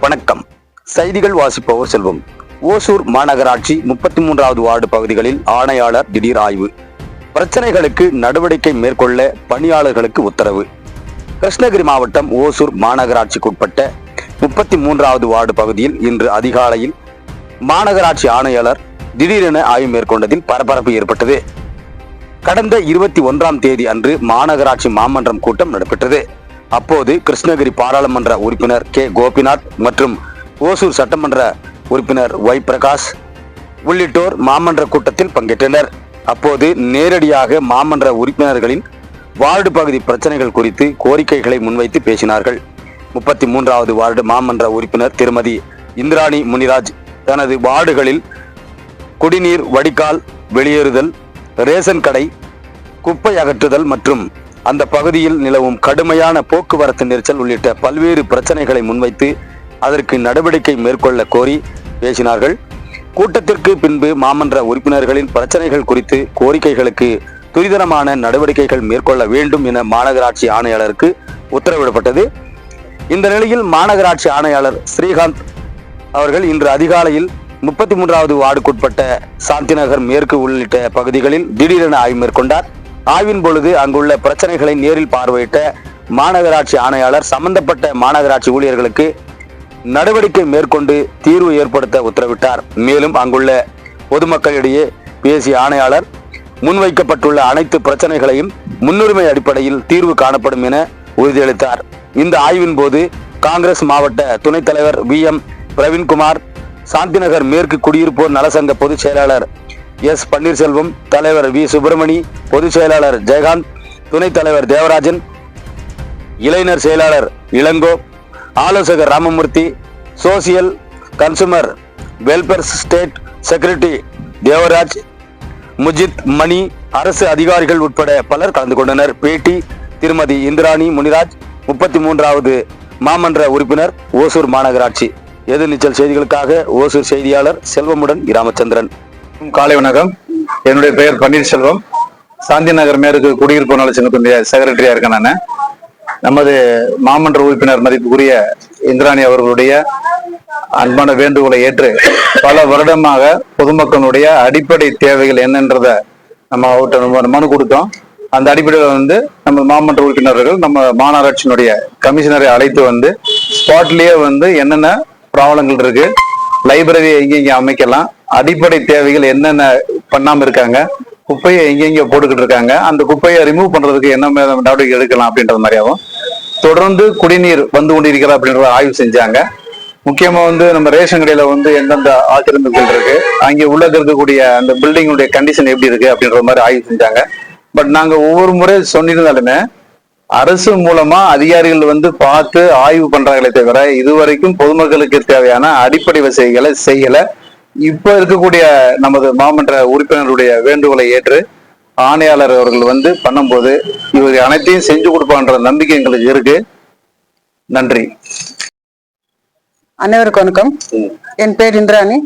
வணக்கம். செய்திகள் வாசிப்பவர் செல்வம். ஓசூர் மாநகராட்சி முப்பத்தி மூன்றாவது வார்டு பகுதிகளில் ஆணையாளர் திடீர் ஆய்வு. பிரச்சனைகளுக்கு நடவடிக்கை மேற்கொள்ள பணியாளர்களுக்கு உத்தரவு. கிருஷ்ணகிரி மாவட்டம் ஓசூர் மாநகராட்சிக்குட்பட்ட முப்பத்தி மூன்றாவது வார்டு பகுதியில் இன்று அதிகாலையில் மாநகராட்சி ஆணையாளர் திடீரென ஆய்வு மேற்கொண்டதில் பரபரப்பு ஏற்பட்டது. கடந்த இருபத்தி ஒன்றாம் தேதி அன்று மாநகராட்சி மாமன்றம் கூட்டம் நடைபெற்றது. அப்போது கிருஷ்ணகிரி பாராளுமன்ற உறுப்பினர் கே. கோபிநாத் மற்றும் ஓசூர் சட்டமன்ற உறுப்பினர் ஒய். பிரகாஷ் உள்ளிட்டோர் மாமன்ற கூட்டத்தில் பங்கேற்றனர். அப்போது நேரடியாக மாமன்ற உறுப்பினர்களின் வார்டு பகுதி பிரச்சனைகள் குறித்து கோரிக்கைகளை முன்வைத்து பேசினார்கள். முப்பத்தி மூன்றாவது வார்டு மாமன்ற உறுப்பினர் திருமதி இந்திராணி முனிராஜ் தனது வார்டுகளில் குடிநீர் வடிகால் வெளியேறுதல் ரேஷன் கடை குப்பை அகற்றுதல் மற்றும் அந்த பகுதியில் நிலவும் கடுமையான போக்குவரத்து நெரிசல் உள்ளிட்ட பல்வேறு பிரச்சனைகளை முன்வைத்து அதற்கு நடவடிக்கை மேற்கொள்ள கோரி பேசினார்கள். கூட்டத்திற்கு பின்பு மாமன்ற உறுப்பினர்களின் பிரச்சனைகள் குறித்து கோரிக்கைகளுக்கு துரிதரமான நடவடிக்கைகள் மேற்கொள்ள வேண்டும் என மாநகராட்சி ஆணையாளருக்கு உத்தரவிடப்பட்டது. இந்த நிலையில் மாநகராட்சி ஆணையாளர் ஸ்ரீகாந்த் அவர்கள் இன்று அதிகாலையில் முப்பத்தி மூன்றாவது வார்டுக்குட்பட்ட சாந்திநகர் மேற்கு உள்ளிட்ட பகுதிகளில் திடீரென ஆய்வு மேற்கொண்டார். ஆய்வின் பொழுது அங்குள்ள பிரச்சனைகளை நேரில் பார்வையிட்ட மாநகராட்சி ஆணையாளர் சம்பந்தப்பட்ட மாநகராட்சி ஊழியர்களுக்கு நடவடிக்கை மேற்கொண்டு தீர்வு ஏற்படுத்த உத்தரவிட்டார். மேலும் அங்குள்ள பொதுமக்களிடையே பேசிய ஆணையாளர் முன்வைக்கப்பட்டுள்ள அனைத்து பிரச்சனைகளையும் முன்னுரிமை அடிப்படையில் தீர்வு காணப்படும் என உறுதியளித்தார். இந்த ஆய்வின் போது காங்கிரஸ் மாவட்ட துணைத் தலைவர் வி எம் பிரவீன்குமார் சாந்திநகர் மேற்கு குடியிருப்போர் நலசங்க பொதுச் செயலாளர் எஸ் பன்னீர்செல்வம் தலைவர் வி சுப்பிரமணி பொதுச் செயலாளர் ஜெயகாந்த் துணைத் தலைவர் தேவராஜன் இளைஞர் செயலாளர் இளங்கோ ஆலோசகர் Ramamoorthy social consumer welfare state secretary Devaraj Mujith Mani அரசு அதிகாரிகள் உட்பட பலர் கலந்து கொண்டனர். பேட்டி திருமதி இந்திராணி முனிராஜ் முப்பத்தி மூன்றாவது மாமன்ற உறுப்பினர் ஓசூர் மாநகராட்சி. எதிர்நீச்சல் செய்திகளுக்காக ஓசூர் செய்தியாளர் செல்வமுடன் ராமச்சந்திரன் காலை வணக்கம். என்னுடைய பெயர் பன்னீர்செல்வம். சாந்தி நகர் மேற்கு குடியிருப்பு நலச்சங்கத்தினுடைய செக்ரட்டரியா இருக்கேன் நான். நமது மாமன்ற உறுப்பினர் மதிப்புக்குரிய இந்திராணி அவர்களுடைய அன்பான வேண்டுகோளை ஏற்று பல வருடமாக பொதுமக்களுடைய அடிப்படை தேவைகள் என்னன்றத நம்ம அவர்கிட்ட மனு கொடுத்தோம். அந்த அடிப்படையில் வந்து நம்ம மாமன்ற உறுப்பினர்கள் நம்ம மாநகராட்சியினுடைய கமிஷனரை அழைத்து வந்து ஸ்பாட்லயே வந்து என்னென்ன ப்ராப்ளங்கள் இருக்கு. லைப்ரரி எங்கெங்க அமைக்கலாம். அடிப்படை தேவைகள் என்னென்ன பண்ணாம இருக்காங்க. குப்பையை எங்கெங்க போட்டுக்கிட்டு இருக்காங்க. அந்த குப்பையை ரிமூவ் பண்றதுக்கு என்ன நடவடிக்கை எடுக்கலாம் அப்படின்ற மாதிரியாகவும் தொடர்ந்து குடிநீர் வந்து கொண்டிருக்கிறா அப்படின்றத ஆய்வு செஞ்சாங்க. முக்கியமா வந்து நம்ம ரேஷன் கடையில வந்து எந்தெந்த ஆக்கிரமிப்புகள் இருக்கு. அங்கே உள்ள இருக்கக்கூடிய அந்த பில்டிங்குடைய கண்டிஷன் எப்படி இருக்கு அப்படின்ற மாதிரி ஆய்வு செஞ்சாங்க. பட் நாங்க ஒவ்வொரு முறை சொன்னிருந்தாலுமே அரசு மூலமா அதிகாரிகள் வந்து பார்த்து ஆய்வு பண்றாங்களே தவிர இதுவரைக்கும் பொதுமக்களுக்கு தேவையான அடிப்படை வசதிகளை செய்யல. இப்ப இருக்கக்கூடிய நமது மாமன்ற உறுப்பினருடைய வேண்டுகோளை ஏற்று ஆணையாளர் அவர்கள் வந்து பண்ணும்போது இவர் அனைத்தையும் செஞ்சு கொடுப்பான்ற நம்பிக்கை எங்களுக்கு இருக்கு. நன்றி. அனைவருக்கும் வணக்கம். என் பேர் இந்திராணி.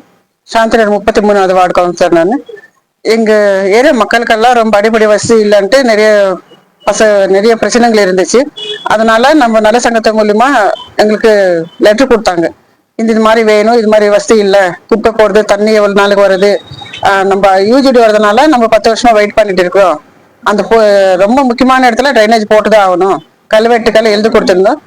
சாந்தினர் முப்பத்தி மூணாவது வார்டு கவுன்சிலர் நான். எங்க ஏரியா மக்களுக்கெல்லாம் ரொம்ப அடிப்படை வசதி இல்லைன்ட்டு நிறைய நிறைய பிரச்சனைகள் இருந்துச்சு. அதனால நம்ம நல்ல சங்கத்தை மூலியமா எங்களுக்கு லெட்டர் கொடுத்தாங்க. இந்த இது மாதிரி வேணும் இது மாதிரி வசதி இல்லை. குப்பை போடுறது தண்ணி எவ்வளோ நாளுக்கு வருது நம்ம யூஜிடி வரதுனால நம்ம பத்து வருஷமா வெயிட் பண்ணிட்டு இருக்கோம். அந்த ரொம்ப முக்கியமான இடத்துல ட்ரைனேஜ் போட்டுதான் ஆகணும். கல்வெட்டுக்கள் எழுதி கொடுத்துருந்தோம்.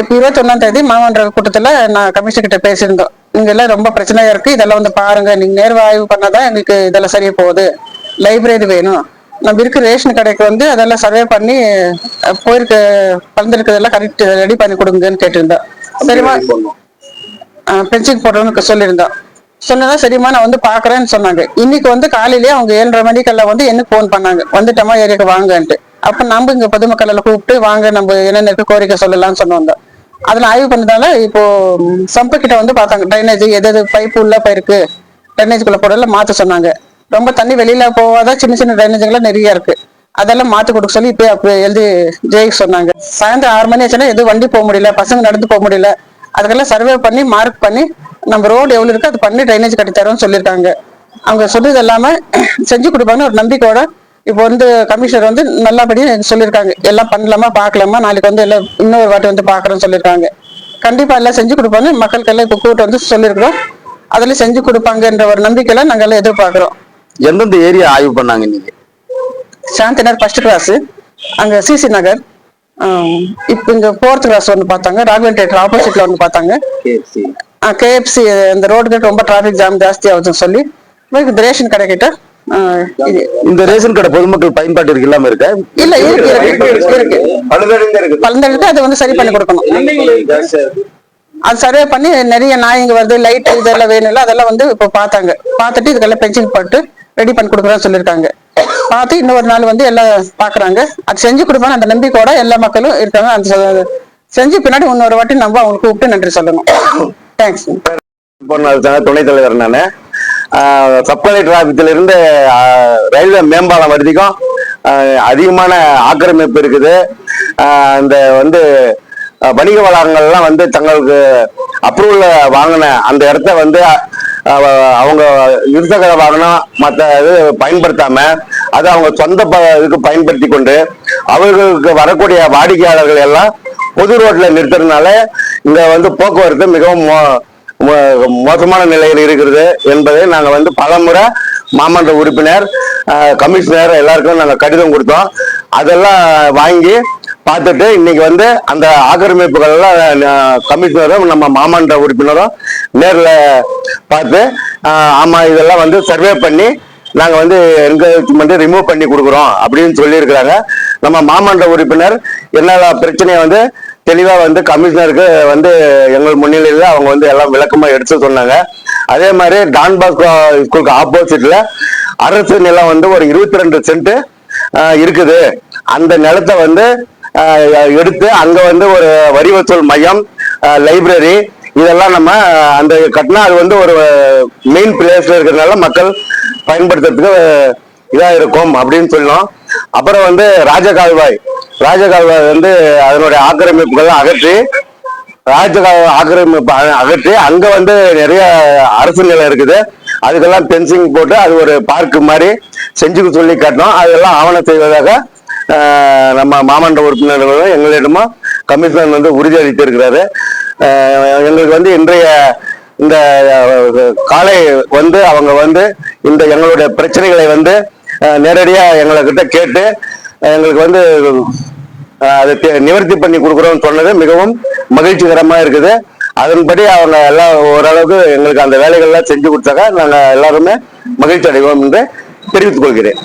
இப்போ இருபத்தி ஒன்னாம் தேதி மாமன்ற கூட்டத்தில் நான் கமிஷன் கிட்ட பேசியிருந்தோம். நீங்க எல்லாம் ரொம்ப பிரச்சனையா இருக்கு. இதெல்லாம் வந்து பாருங்க. நீங்க நேர்வு ஆய்வு பண்ணாதான் எங்களுக்கு இதெல்லாம் சரியா போகுது. லைப்ரரி வேணும். நம்ம இருக்க ரேஷன் கடைக்கு வந்து அதெல்லாம் சர்வே பண்ணி போயிருக்க கலந்துருக்கிறதெல்லாம் கரெக்ட் ரெடி பண்ணி கொடுங்கன்னு கேட்டிருந்தோம் சரிமா பென்ஷன் போடுறோம்னு சொல்லியிருந்தோம் சொன்னதா சரிம்மா நான் வந்து பாக்குறேன்னு சொன்னாங்க. இன்னைக்கு வந்து காலையிலேயே அவங்க ஏழரை மணிக்கெல்லாம் வந்து எனக்கு ஃபோன் பண்ணாங்க. வந்துட்டோமா ஏரியாக்கு வாங்கன்ட்டு. அப்ப நம்ம இங்க பொதுமக்கள் எல்லாம் கூப்பிட்டு வாங்க நம்ம என்னென்ன இருக்கு கோரிக்கை சொல்லலாம்னு சொன்ன வந்தோம் அதுல ஆய்வு பண்ணதால இப்போ சம்பு கிட்ட வந்து பார்த்தாங்க. ட்ரைனேஜ் எது எது பைப்பு உள்ள போயிருக்கு. ட்ரைனேஜ்குள்ள போடல மாத்த சொன்னாங்க. ரொம்ப தண்ணி வெளியில போவாதான் சின்ன சின்ன ட்ரைனேஜ்லாம் நிறைய இருக்கு. அதெல்லாம் மாத்தி கொடுக்க சொல்லி இப்போ அப்படி எழுதி ஜெயிக்க சொன்னாங்க. சாயந்தரம் ஆறு மணி ஆச்சுன்னா எதுவும் வண்டி போக முடியல பசங்க நடந்து போக முடியல. அதுக்கெல்லாம் சர்வே பண்ணி மார்க் பண்ணி நம்ம ரோடு எவ்வளவு இருக்கு அது பண்ணி ட்ரைனேஜ் கட்டி தரோம்னு சொல்லியிருக்காங்க. அவங்க சொன்னது எல்லாமே செஞ்சு கொடுப்பாங்கன்னு ஒரு நம்பிக்கையோட இப்போ வந்து கமிஷனர் வந்து நல்லபடியா சொல்லியிருக்காங்க. எல்லாம் பண்ணலாமா பார்க்கலாமா? நாளைக்கு வந்து எல்லாம் இன்னொரு வாட்டி வந்து பார்க்குறோன்னு சொல்லியிருக்காங்க. கண்டிப்பா எல்லாம் செஞ்சு கொடுப்பாங்க மக்களுக்கு எல்லாம் இப்போ கூட்டம் வந்து சொல்லியிருக்கிறோம். அதில் செஞ்சு கொடுப்பாங்கன்ற ஒரு நம்பிக்கையில நாங்கள் எல்லாம் எதிர்பார்க்குறோம். எந்தெந்த ஏரியா ஆய்வு பண்ணாங்க இன்னைக்கு சாந்தினர் ஃபர்ஸ்ட் கிளாஸ் அங்க சிசி நகர் இப்போ இங்க ஃபோர்த் கிளாஸ் ஒன்று பார்த்தாங்க ராகவன் தேட்டர் ஆப்போசிட்ல ஒன்று பார்த்தாங்க. கேஎஃப்சி இந்த ரோடுக்கு ரொம்ப டிராஃபிக் ஜாம் ஜாஸ்தி ஆகுதுன்னு சொல்லி ரேஷன் கடை கிட்ட இந்த ரேஷன் கடை பொதுமக்கள் பயன்பாட்டிற்கு இல்லாம இருக்க? இல்ல இருக்கு இருக்கு இருக்கு அதை வந்து சரி பண்ணி கொடுக்கணும். அது சர்வே பண்ணி நிறைய நாய்ங்க வருது லைட் இதெல்லாம் வேணும்ல அதெல்லாம் வந்து இப்போ பார்த்தாங்க. பார்த்துட்டு இதுக்கெல்லாம் பென்சிங் போட்டு ரெடி பண்ணி கொடுக்குறேன்னு சொல்லியிருக்காங்க. பார்த்து இன்னொரு நாள் வந்து எல்லாம் பார்க்குறாங்க. அது செஞ்சு கொடுப்பாங்க அந்த நம்பிக்கையோட எல்லா மக்களும் இருக்காங்க. அந்த செஞ்சு பின்னாடி இன்னொரு வாட்டி நம்ம அவங்களுக்கு கூப்பிட்டு நன்றி சொல்லணும். தேங்க்ஸ் பொருளாதார துணைத் தலைவர் நான். சப்ளை டிராபிக்ல இருந்து ரயில்வே மேம்பாலம் வரைக்கும் அதிகமான ஆக்கிரமிப்பு இருக்குது. அந்த வந்து வணிக வளாகங்கள்லாம் வந்து தங்களுக்கு அப்ரூவல் வாங்கின அந்த இடத்த வந்து அவங்க இருசக்கர வாகனம் மற்ற இது பயன்படுத்தாம அதை அவங்க சொந்த ப- இதுக்கு பயன்படுத்தி கொண்டு அவர்களுக்கு வரக்கூடிய வாடிக்கையாளர்கள் எல்லாம் பொது ரோட்ல நிறுத்துறதுனால இங்க வந்து போக்குவரத்து மிகவும் மோ- மோ- மோசமான நிலையில் இருக்கிறது என்பதை நாங்க வந்து பலமுறை மாமன்ற உறுப்பினர் கமிஷனர் எல்லாருக்கும் நாங்கள் கடிதம் கொடுத்தோம். அதெல்லாம் வாங்கி பார்த்துட்டு இன்னைக்கு வந்து அந்த ஆக்கிரமிப்புகளெல்லாம் கமிஷனரும் நம்ம மாமன்ற உறுப்பினரும் நேரில் பார்த்து ஆமாம் இதெல்லாம் வந்து சர்வே பண்ணி நாங்கள் வந்து என்கரேஜ்மெண்ட் ரிமூவ் பண்ணி கொடுக்குறோம் அப்படின்னு சொல்லியிருக்கிறாங்க. நம்ம மாமன்ற உறுப்பினர் என்னென்ன பிரச்சனையை வந்து தெளிவாக வந்து கமிஷனருக்கு வந்து எங்கள் முன்னிலையில் அவங்க வந்து எல்லாம் விளக்கமாக எடுத்து சொன்னாங்க. அதே மாதிரி டான்பாஸ்கோ ஸ்கூலுக்கு ஆப்போசிட்டில் அரசு நிலம் வந்து ஒரு இருபத்தி ரெண்டு சென்ட்டு இருக்குது. அந்த நிலத்தை வந்து எடுத்து அங்க வந்து ஒரு வரி வசூல் மையம் லைப்ரரி இதெல்லாம் நம்ம அந்த கட்டினா அது வந்து ஒரு மெயின் பிளேஸ்ல இருக்கிறதுனால மக்கள் பயன்படுத்துறதுக்கு இதா இருக்கும் அப்படின்னு சொன்னோம். அப்புறம் வந்து ராஜகால்வாய். ராஜகால்வாய் வந்து அதனுடைய ஆக்கிரமிப்புகள்லாம் அகற்றி ராஜகால் ஆக்கிரமிப்பு அகற்றி அங்க வந்து நிறைய அரசு நிலம் இருக்குது. அதுக்கெல்லாம் பென்சிங் போட்டு அது ஒரு பார்க் மாதிரி செஞ்சுக்க சொல்லி காட்டினோம். அதெல்லாம் ஆவணம் செய்வதாக நம்ம மாமன்ற உறுப்பினர்களும் எங்களிடமும் கமிஷனர் வந்து உறுதியளித்திருக்கிறாரு எங்களுக்கு வந்து இன்றைய இந்த காலை வந்து அவங்க வந்து இந்த எங்களுடைய பிரச்சனைகளை வந்து நேரடியாக எங்களை கிட்ட கேட்டு எங்களுக்கு வந்து அதை நிவர்த்தி பண்ணி கொடுக்குறோம்னு சொன்னது மிகவும் மகிழ்ச்சிகரமாக இருக்குது. அதன்படி அவங்க எல்லாம் ஓரளவுக்கு எங்களுக்கு அந்த வேலைகள்லாம் செஞ்சு கொடுத்தாக்க நாங்கள் எல்லாருமே மகிழ்ச்சி அடைவோம் என்று தெரிவித்துக் கொள்கிறேன்.